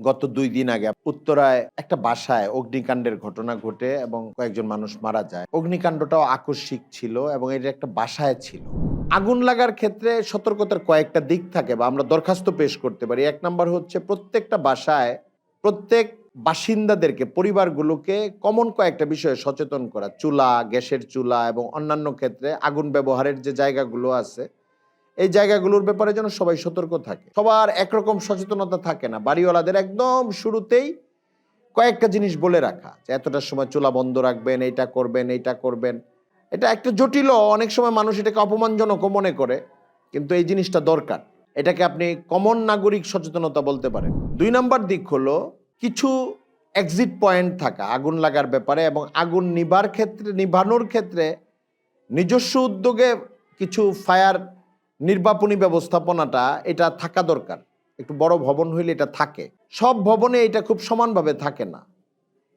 গত দুই দিন আগে উত্তরায় একটা বাসায় অগ্নিকাণ্ডের ঘটনা ঘটে এবং কয়েকজন মানুষ মারা যায়। অগ্নিকাণ্ডটাও আকস্মিক ছিল এবং এটা একটা বাসায় ছিল। আগুন লাগার ক্ষেত্রে সতর্কতার কয়েকটা দিক থাকে বা আমরা দরখাস্ত পেশ করতে পারি। এক নম্বর হচ্ছে প্রত্যেকটা বাসায় প্রত্যেক বাসিন্দাদেরকে, পরিবারগুলোকে কমন কয়েকটা বিষয়ে সচেতন করা। চুলা, গ্যাসের চুলা এবং অন্যান্য ক্ষেত্রে আগুন ব্যবহারের যে জায়গাগুলো আছে এই জায়গাগুলোর ব্যাপারে যেন সবাই সতর্ক থাকে। সবার একরকম সচেতনতা থাকে না। বাড়িওয়ালাদের একদম শুরুতেই কয়েকটা জিনিস বলে রাখা যে এতটার সময় চুলা বন্ধ রাখবেন, এইটা করবেন এইটা করবেন। এটা একটা জটিল অনেক সময় মানুষ এটাকে অপমানজনকও মনে করে, কিন্তু এই জিনিসটা দরকার। এটাকে আপনি কমন নাগরিক সচেতনতা বলতে পারেন। দুই নাম্বার দিক হলো কিছু এক্সিট পয়েন্ট থাকা, আগুন লাগার ব্যাপারে এবং আগুন নিবার ক্ষেত্রে, নিভানোর ক্ষেত্রে নিজস্ব উদ্যোগে কিছু ফায়ার নির্বাপনী ব্যবস্থাপনাটা এটা থাকা দরকার। একটু বড় ভবন হইলে এটা থাকে। সব ভবনে এটা খুব সমানভাবে থাকে না।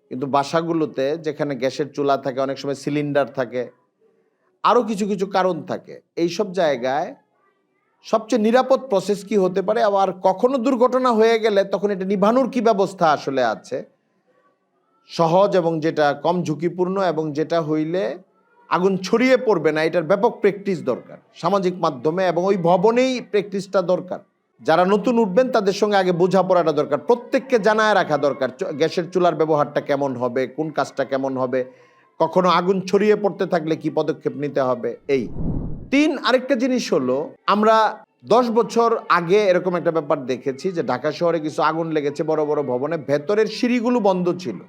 কিন্তু বাসাগুলোতে যেখানে গ্যাসের চুলা থাকে, অনেক সময় সিলিন্ডার থাকে আরও কিছু কিছু কারণ থাকে। এই সব জায়গায় সবচেয়ে নিরাপদ প্রসেস কি হতে পারে? আবার কখনো দুর্ঘটনা হয়ে গেলে তখন এটা নিভানোর কি ব্যবস্থা আসলে আছে? সহজ এবং যেটা কম ঝুঁকিপূর্ণ এবং যেটা হইলে আগুন ছড়িয়ে পড়বে না, এটার ব্যাপক প্র্যাকটিস দরকার। সামাজিক মাধ্যমে এবং ওই ভবনেই প্র্যাকটিসটা দরকার। যারা নতুন উঠবেন, তাদের সঙ্গে আগে বোঝাপড়াটা দরকার। প্রত্যেককে জানায় রাখা দরকার গ্যাসের চুলার ব্যবহারটা কেমন হবে, কোন কাজটা কেমন হবে, কখনো আগুন ছড়িয়ে পড়তে থাকলে কি পদক্ষেপ নিতে হবে, এই। তিন, আরেকটা জিনিস হলো, আমরা দশ বছর আগে এরকম একটা ব্যাপার দেখেছি যে ঢাকা শহরে কিছু আগুন লেগেছে বড় বড় ভবনে, ভেতরের সিঁড়িগুলো বন্ধ ছিল।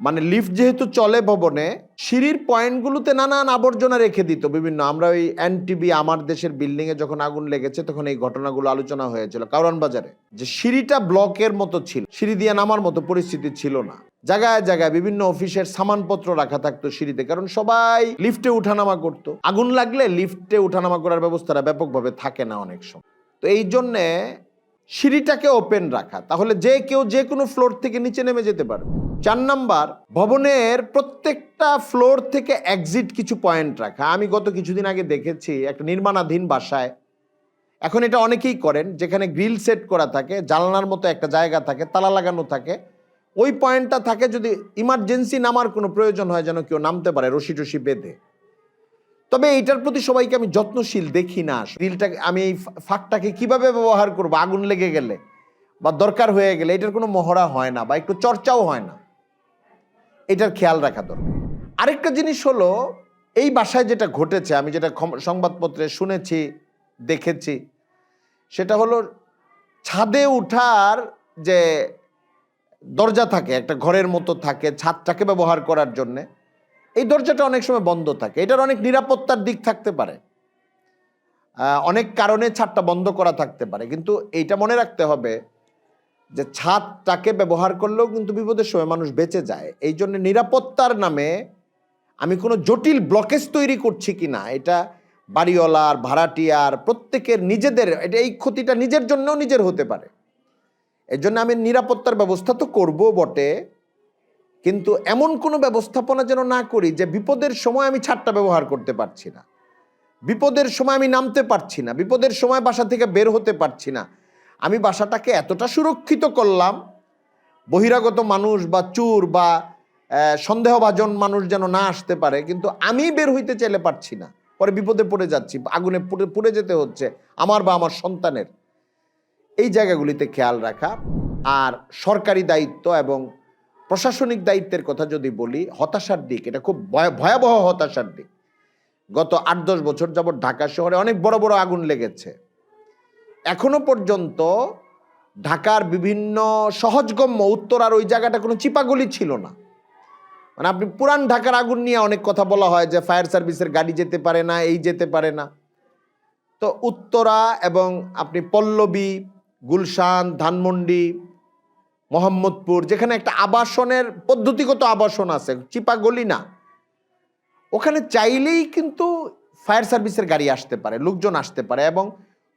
মানে লিফট যেহেতু চলে ভবনে, সিঁড়ির পয়েন্টগুলোতে নানান আবর্জনা রেখে দিত। বিভিন্ন আমরা ওই এনটিভি আমার দেশের বিল্ডিং এ যখন আগুন লেগেছে, তখন এই ঘটনাগুলো আলোচনা হয়েছিল কারণ বাজারে। যে সিঁড়িটা ব্লকের মতো ছিল, সিঁড়ি দিয়ে নামার মতো পরিস্থিতি ছিল না। জায়গায় জায়গায় বিভিন্ন অফিসের সামানপত্র রাখা থাকতো সিঁড়িতে, কারণ সবাই লিফটে উঠানামা করতো। আগুন লাগলে লিফটে উঠানামা করার ব্যবস্থাটা ব্যাপকভাবে থাকে না অনেক সময়। তো এই জন্যে সিঁড়িটাকে ওপেন রাখা। তাহলে যে কেউ যে কোনো ফ্লোর থেকে নিচে নেমে যেতে পারবে। চার নাম্বার, ভবনের প্রত্যেকটা ফ্লোর থেকে এক্সিট কিছু পয়েন্ট রাখা। আমি গত কিছুদিন আগে দেখেছি একটা নির্মাণাধীন বাসায়। এখন এটা অনেকেই করেন, যেখানে গ্রিল সেট করা থাকে, জানলার মতো একটা জায়গা থাকে, তালা লাগানো থাকে। ওই পয়েন্টটা থাকে যদি ইমার্জেন্সি নামার কোনো প্রয়োজন হয় যেন কেউ নামতে পারে রশি টসি বেঁধে। তবে এইটার প্রতি সবাইকে আমি যত্নশীল দেখি না। গ্রিলটাকে আমি এই ফাঁকটাকে কীভাবে ব্যবহার করব? আগুন লেগে গেলে বা দরকার হয়ে গেলে এটার কোনো মহড়া হয় না বা একটু চর্চাও হয় না। এটার খেয়াল রাখা দরকার। আরেকটা জিনিস হলো, এই বাসায় যেটা ঘটেছে, আমি যেটা সংবাদপত্রে শুনেছি, দেখেছি, সেটা হলো ছাদে উঠার যে দরজা থাকে, একটা ঘরের মতো থাকে, ছাদটাকে ব্যবহার করার জন্যে এই দরজাটা অনেক সময় বন্ধ থাকে। এটার অনেক নিরাপত্তার দিক থাকতে পারে। অনেক কারণে ছাদটা বন্ধ করা থাকতে পারে। কিন্তু এইটা মনে রাখতে হবে যে ছাদটাকে ব্যবহার করলেও কিন্তু বিপদের সময় মানুষ বেঁচে যায়। এই জন্য নিরাপত্তার নামে আমি কোনো জটিল ব্লকেজ তৈরি করছি কি না এটা বাড়িওয়ালার, ভাড়াটিয়ার, প্রত্যেকের নিজেদের, এটা এই ক্ষতিটা নিজের জন্যও নিজের হতে পারে। এর জন্য আমি নিরাপত্তার ব্যবস্থা তো করব বটে। কিন্তু এমন কোনো ব্যবস্থাপনা যেন না করি যে বিপদের সময় আমি ছাদটা ব্যবহার করতে পারছি না। বিপদের সময় আমি নামতে পারছি না। বিপদের সময় বাসা থেকে বের হতে পারছি না। আমি বাসাটাকে এতটা সুরক্ষিত করলাম, বহিরাগত মানুষ বা চুর বা সন্দেহভাজন মানুষ যেন না আসতে পারে, কিন্তু আমি বের হইতে চাইলে পারছি না। পরে বিপদে পড়ে যাচ্ছি, আগুনে পুড়ে পুড়ে যেতে হচ্ছে আমার বা আমার সন্তানের। এই জায়গাগুলিতে খেয়াল রাখা আর সরকারি দায়িত্ব এবং প্রশাসনিক দায়িত্বের কথা যদি বলি, হতাশার দিক, এটা খুব ভয়া- ভয়াবহ হতাশার দিক। গত আট, দশ বছর যাবৎ ঢাকা শহরে অনেক বড় বড় আগুন লেগেছে। এখনও পর্যন্ত ঢাকার বিভিন্ন সহজগম্য উত্তরার ওই জায়গাটা কোনো চিপাগুলি ছিল না। মানে আপনি পুরান ঢাকার আগুন নিয়ে অনেক কথা বলা হয় যে ফায়ার সার্ভিসের গাড়ি যেতে পারে না, এই যেতে পারে না। তো উত্তরা এবং আপনি পল্লবী, গুলশান, ধানমন্ডি মোহাম্মদপুর, যেখানে একটা আবাসনের, পদ্ধতিগত আবাসন আছে, চিপা গলি না। ওখানে চাইলেই কিন্তু ফায়ার সার্ভিসের গাড়ি আসতে পারে, লোকজন আসতে পারে এবং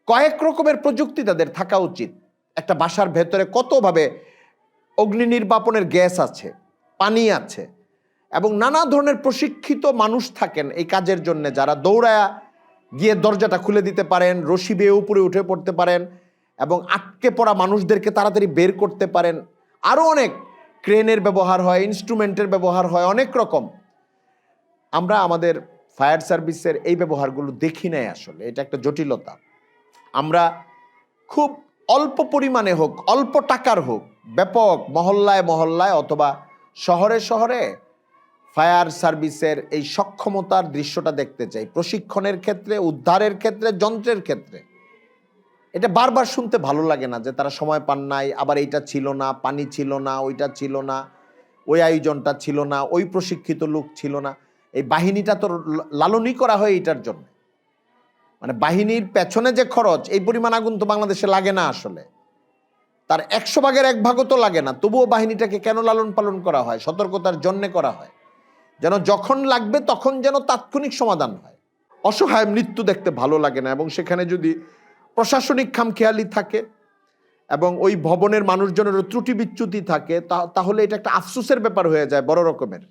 কয়েক রকমের প্রযুক্তি তাদের থাকা উচিত। একটা বাসার ভেতরে কতভাবে অগ্নি নির্বাপনের গ্যাস আছে, পানি আছে এবং নানা ধরনের প্রশিক্ষিত মানুষ থাকেন এই কাজের জন্য, যারা দৌড়ায়া গিয়ে দরজাটা খুলে দিতে পারেন, রশি বেয়ে উপরে উঠে পড়তে পারেন। এবং আটকে পড়া মানুষদেরকে তাড়াতাড়ি বের করতে পারেন। আরও অনেক ক্রেনের ব্যবহার হয়, ইনস্ট্রুমেন্টের ব্যবহার হয়, অনেক রকম। আমরা আমাদের ফায়ার সার্ভিসের এই ব্যবহারগুলো দেখি নাই আসলে, এটা একটা জটিলতা। আমরা খুব অল্প পরিমাণে হোক, অল্প টাকার হোক, ব্যাপক মহল্লায় মহল্লায় অথবা শহরে শহরে ফায়ার সার্ভিসের এই সক্ষমতার দৃশ্যটা দেখতে চাই। প্রশিক্ষণের ক্ষেত্রে, উদ্ধারের ক্ষেত্রে, যন্ত্রের ক্ষেত্রে। এটা বারবার শুনতে ভালো লাগে না যে তারা সময় পান নাই, আবার এইটা ছিল না, পানি ছিল না, ওইটা ছিল না, ওই আয়োজনটা ছিল না, ওই প্রশিক্ষিত লোক ছিল না। এই বাহিনীটা তো লালনই করা হয় এইটার জন্য। মানে বাহিনীর পেছনে যে খরচ, এই পরিমাণ আগুন তো বাংলাদেশে লাগে না আসলে। তার একশো ভাগের এক ভাগও তো লাগে না, তবুও বাহিনীটাকে কেন লালন পালন করা হয়, সতর্কতার জন্যে করা হয়? যেন যখন লাগবে তখন যেন তাৎক্ষণিক সমাধান হয়। অসহায় মৃত্যু দেখতে ভালো লাগে না এবং সেখানে যদি প্রশাসনিক খামখেয়ালি থাকে এবং ওই ভবনের মানুষজনেরও ত্রুটি বিচ্যুতি থাকে তাহলে এটা একটা আফসোসের ব্যাপার হয়ে যায় বড় রকমের।